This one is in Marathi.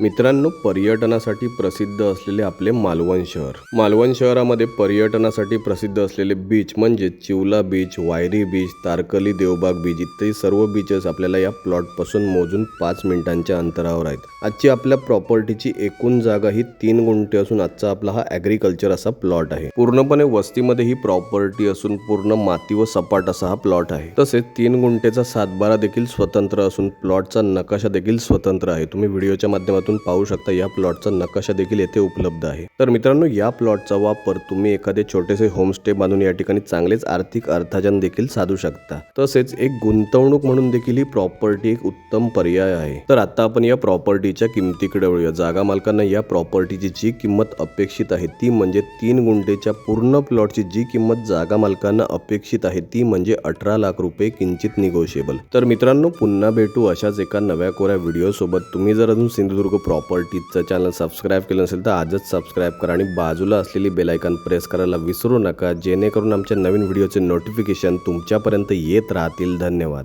मित्रांनो पर्यटनासाठी प्रसिद्ध असलेले आपले मालवण शहर. मालवण शहरामध्ये पर्यटनासाठी प्रसिद्ध असलेले बीच म्हणजे Chivla beach Wayri beach Tarkarli Devbag beach इत्यादी सर्व बीचेस आपल्याला या प्लॉटपासून मोजून पाच मिनिटांच्या अंतरावर आहेत. आजची आपल्या प्रॉपर्टीची एकूण जागा ही तीन गुंठे असून आजचा आपला हा ॲग्रिकल्चर असा प्लॉट आहे. पूर्णपणे वस्तीमध्ये ही प्रॉपर्टी असून पूर्ण माती व सपाट असा हा प्लॉट आहे. तसेच तीन गुंठेचा सातबारा देखील स्वतंत्र असून प्लॉटचा नकाशा देखील स्वतंत्र आहे. तुम्ही व्हिडिओच्या माध्यमातून पाहू शकता या प्लॉटचा नकाशा देखील येथे उपलब्ध आहे. तर मित्रांनो या प्लॉटचा वापर तुम्ही एखादे छोटेसे होमस्टे बांधून या ठिकाणी चांगलेच आर्थिक अर्थाजन देखील साधू शकता. तसेच एक गुंतवणूक म्हणून देखील ही प्रॉपर्टी एक उत्तम पर्याय आहे. तर आता आपण या प्रॉपर्टीच्या किमतीकडे वळूया. जागा मालकांना या प्रॉपर्टीची जी किंमत अपेक्षित आहे ती म्हणजे तीन गुंठेच्या पूर्ण प्लॉटची जी किंमत जागा मालकांना अपेक्षित आहे ती म्हणजे अठरा लाख रुपये किंचित निगोशिएबल तर मित्रांनो पुन्हा भेटू अशाच एका नव्या कोऱ्या व्हिडिओ सोबत. तुम्ही जर अजून सिंधुदुर्ग प्रॉपर्टीचं चॅनल सबस्क्राईब केलं नसेल तर आजच सबस्क्राईब करा आणि बाजूला असलेली बेलायकन प्रेस करायला विसरू नका. जेणेकरून आमच्या नवीन व्हिडिओचे नोटिफिकेशन तुमच्यापर्यंत येत राहतील. धन्यवाद.